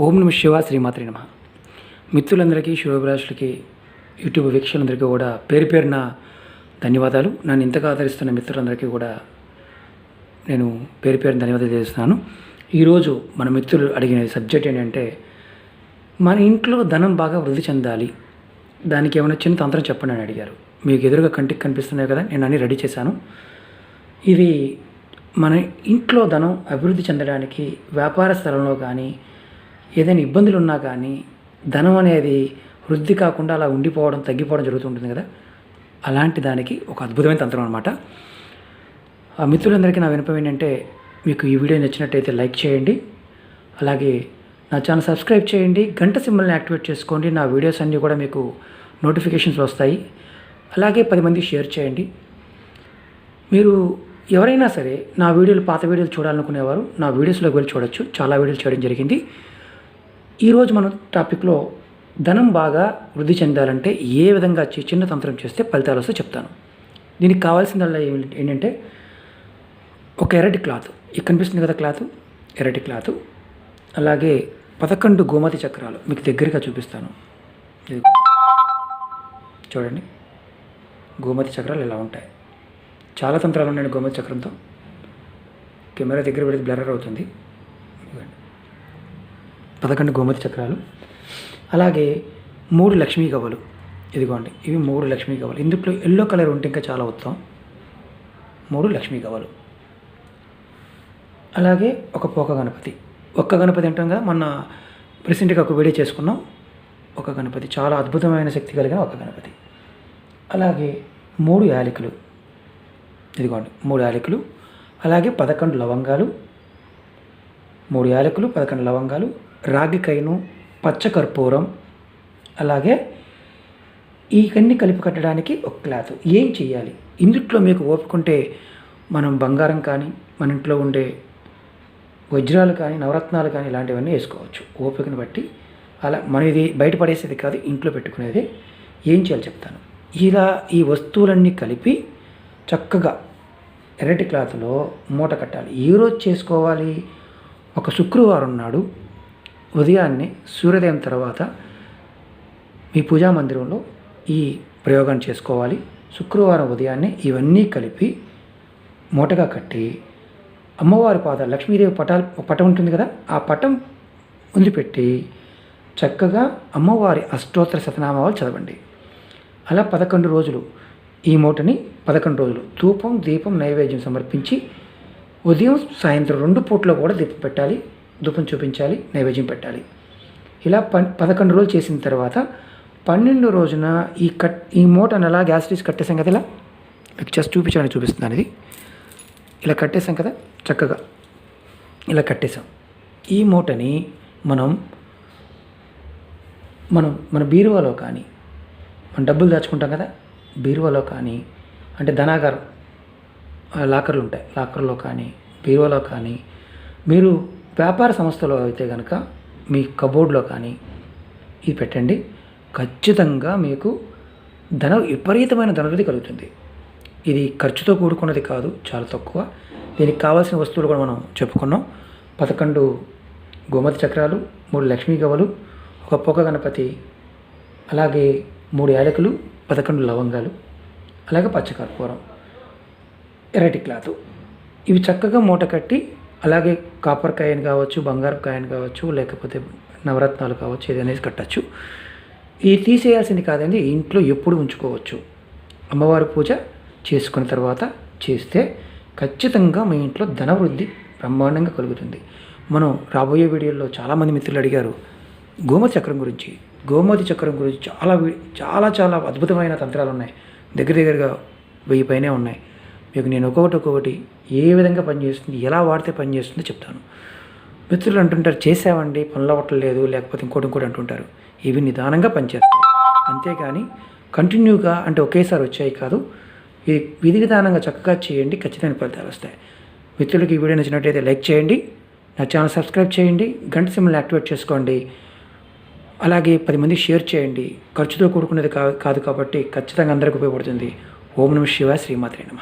ఓం నమ శివ శ్రీమాత్రి నమ. మిత్రులందరికీ శివభిలాషులకి యూట్యూబ్ వీక్షకులందరికీ కూడా పేరు పేరున ధన్యవాదాలు. నన్ను ఇంతగా ఆదరిస్తున్న మిత్రులందరికీ కూడా నేను పేరు పేరున ధన్యవాదాలు చేస్తున్నాను ఈరోజు మన మిత్రులు అడిగిన సబ్జెక్ట్ ఏంటంటే మన ఇంట్లో ధనం బాగా వృద్ధి చెందాలి. దానికి ఏమైనా చిన్న తంత్రం చెప్పండి అని అడిగారు. మీకు ఎదురుగా కంటికి కనిపిస్తున్నాయి కదా నేను అన్నీ రెడీ చేశాను. ఇవి మన ఇంట్లో ధనం అభివృద్ధి చెందడానికి వ్యాపార స్థలంలో కానీ ఏదైనా ఇబ్బందులు ఉన్నా కానీ ధనం అనేది వృద్ధి కాకుండా అలా ఉండిపోవడం తగ్గిపోవడం జరుగుతుంటుంది కదా? అలాంటి దానికి ఒక అద్భుతమైన తంత్రం అనమాట ఆ మిత్రులందరికీ నా వినపం ఏంటంటే మీకు ఈ వీడియో నచ్చినట్టయితే లైక్ చేయండి. అలాగే నా ఛానల్ సబ్స్క్రైబ్ చేయండి. గంట సింబల్ని యాక్టివేట్ చేసుకోండి. నా వీడియోస్ అన్నీ కూడా మీకు నోటిఫికేషన్స్ వస్తాయి. అలాగే పది మంది షేర్ చేయండి. మీరు ఎవరైనా సరే నా వీడియోలు పాత వీడియోలు చూడాలనుకునేవారు నా వీడియోస్లోకి వెళ్ళి చూడొచ్చు. చాలా వీడియోలు చేయడం జరిగింది. ఈరోజు మన టాపిక్లో ధనం బాగా వృద్ధి చెందాలంటే ఏ విధంగా చి- చిన్న తంత్రం చేస్తే ఫలితాలు వస్తే చెప్తాను. దీనికి కావాల్సిందల్లా ఏంటంటే ఒక ఎర్రటి క్లాత్. ఇక్కడ కనిపిస్తుంది కదా క్లాత్? ఎర్రటి క్లాత్. అలాగే పదకొండు గోమతి చక్రాలు మీకు దగ్గరగా చూపిస్తాను. చూడండి. గోమతి చక్రాలు ఇలా ఉంటాయి. చాలా తంత్రాలు ఉన్నాయి గోమతి చక్రంతో. కెమెరా దగ్గర పెడితే బ్లర్ అవుతుంది. పదకొండు గోమతి చక్రాలు అలాగే మూడు లక్ష్మీ గవ్వలు ఇదిగోండి ఇవి మూడు లక్ష్మీ గవ్వలు ఇందులో ఎల్లో కలర్ ఉంటే ఇంకా చాలా ఉత్తమం. మూడు లక్ష్మీ గవ్వలు అలాగే ఒక పోక గణపతి. ఒక్క గణపతి అంటాం కదా మొన్న ప్రెసెంట్గా ఒక వీడియో చేసుకున్నాం. ఒక గణపతి చాలా అద్భుతమైన శక్తి కలిగిన ఒక గణపతి. అలాగే మూడు యాలకులు. ఇదిగోండి మూడు యాలకులు అలాగే పదకొండు లవంగాలు. మూడు యాలకులు పదకొండు లవంగాలు రాగి కైను పచ్చకర్పూరం అలాగే ఈ కన్ని కలిపి కట్టడానికి ఒక క్లాత్. ఏం చేయాలి ఇందుట్లో మీకు ఓపుకుంటే మనం బంగారం కానీ మన ఇంట్లో ఉండే వజ్రాలు కానీ నవరత్నాలు కానీ ఇలాంటివన్నీ వేసుకోవచ్చు. ఓపికను బట్టి అలా మనం ఇది బయటపడేసేది కాదు ఇంట్లో పెట్టుకునేది. ఏం చేయాలి చెప్తాను. ఇలా ఈ వస్తువులన్నీ కలిపి చక్కగా ఎర్రటి క్లాత్లో మూట కట్టాలి. ఏ రోజు చేసుకోవాలి? ఒక శుక్రవారం నాడు ఉదయాన్నే సూర్యోదయం తర్వాత మీ పూజా మందిరంలో ఈ ప్రయోగం చేసుకోవాలి. శుక్రవారం ఉదయాన్నే ఇవన్నీ కలిపి మూటగా కట్టి అమ్మవారి పాదాలు లక్ష్మీదేవి పటాలు పటం ఉంటుంది కదా ఆ పటం వదిలిపెట్టి చక్కగా అమ్మవారి అష్టోత్తర శతనామాలు చదవండి. అలా పదకొండు రోజులు ఈ మూటని పదకొండు రోజులు ధూపం దీపం నైవేద్యం సమర్పించి ఉదయం సాయంత్రం రెండు పూట్లో కూడా దీపం పెట్టాలి. ధూపం చూపించాలి నైవేద్యం పెట్టాలి. ఇలా పన్ పదకొండు రోజులు చేసిన తర్వాత పన్నెండు రోజున ఈ కట్ ఈ మూటను అలా గ్యాస్ తీసి కట్టేసాం కదా ఇలా మీకు జస్ట్ చూపించడానికి చూపిస్తున్నాను ఇది. ఇలా కట్టేసాం కదా చక్కగా. ఇలా కట్టేసాం ఈ మూటని మనం మనం మన బీరువాలో కానీ మనం డబ్బులు దాచుకుంటాం కదా బీరువాలో కానీ అంటే ధనాగారం లాకర్లు ఉంటాయి. లాకర్లో కానీ బీరువాలో కానీ మీరు వ్యాపార సంస్థలో అయితే కనుక మీ కబోర్డ్లో కానీ ఇది పెట్టండి. ఖచ్చితంగా మీకు ధన విపరీతమైన ధనవృద్ధి కలుగుతుంది. ఇది ఖర్చుతో కూడుకున్నది కాదు చాలా తక్కువ. దీనికి కావాల్సిన వస్తువులు కూడా మనం చెప్పుకున్నాం. పదకొండు గోమతి చక్రాలు మూడు లక్ష్మీ గవలు ఒక పొగ గణపతి అలాగే మూడు యాలకులు పదకొండు లవంగాలు అలాగే పచ్చకర్పూరం ఎర్రటి క్లాత్. ఇవి చక్కగా మూట కట్టి అలాగే కాపర్ కాయన్ కావచ్చు బంగారు కాయన్ కావచ్చు లేకపోతే నవరత్నాలు కావచ్చు ఏదైనా కట్టచ్చు. ఇది తీసేయాల్సింది కాదండి ఇంట్లో ఎప్పుడు ఉంచుకోవచ్చు. అమ్మవారి పూజ చేసుకున్న తర్వాత చేస్తే ఖచ్చితంగా మీ ఇంట్లో ధనవృద్ధి బ్రహ్మాండంగా కలుగుతుంది. మనం రాబోయే వీడియోలో చాలామంది మిత్రులు అడిగారు గోమతి చక్రం గురించి. గోమతి చక్రం గురించి చాలా చాలా చాలా అద్భుతమైన తంత్రాలు ఉన్నాయి దగ్గర దగ్గరగా వెయ్యి పైనే ఉన్నాయి. మీకు నేను ఒక్కొక్కటి ఒక్కొక్కటి ఏ విధంగా పనిచేస్తుంది ఎలా వాడితే పనిచేస్తుందో చెప్తాను. మిత్రులు అంటుంటారు చేసావండి పనులు అవ్వట్లేదు లేకపోతే ఇంకోటి ఇంకోటి అంటుంటారు. ఇవి నిదానంగా పనిచేస్తాయి అంతేగాని కంటిన్యూగా అంటే ఒకేసారి వచ్చాయి కాదు ఇది విధి విధానంగా చక్కగా చేయండి ఖచ్చితమైన ఫలితాలు వస్తాయి. మిత్రులకి ఈ వీడియో నచ్చినట్టయితే లైక్ చేయండి నా ఛానల్ సబ్స్క్రైబ్ చేయండి గంట సిమ్ని యాక్టివేట్ చేసుకోండి అలాగే పది మంది షేర్ చేయండి. ఖర్చుతో కూడుకున్నది కాదు కాదు కాబట్టి ఖచ్చితంగా అందరికీ ఉపయోగపడుతుంది. ఓం నమ శివ శ్రీమాత్రే నమ.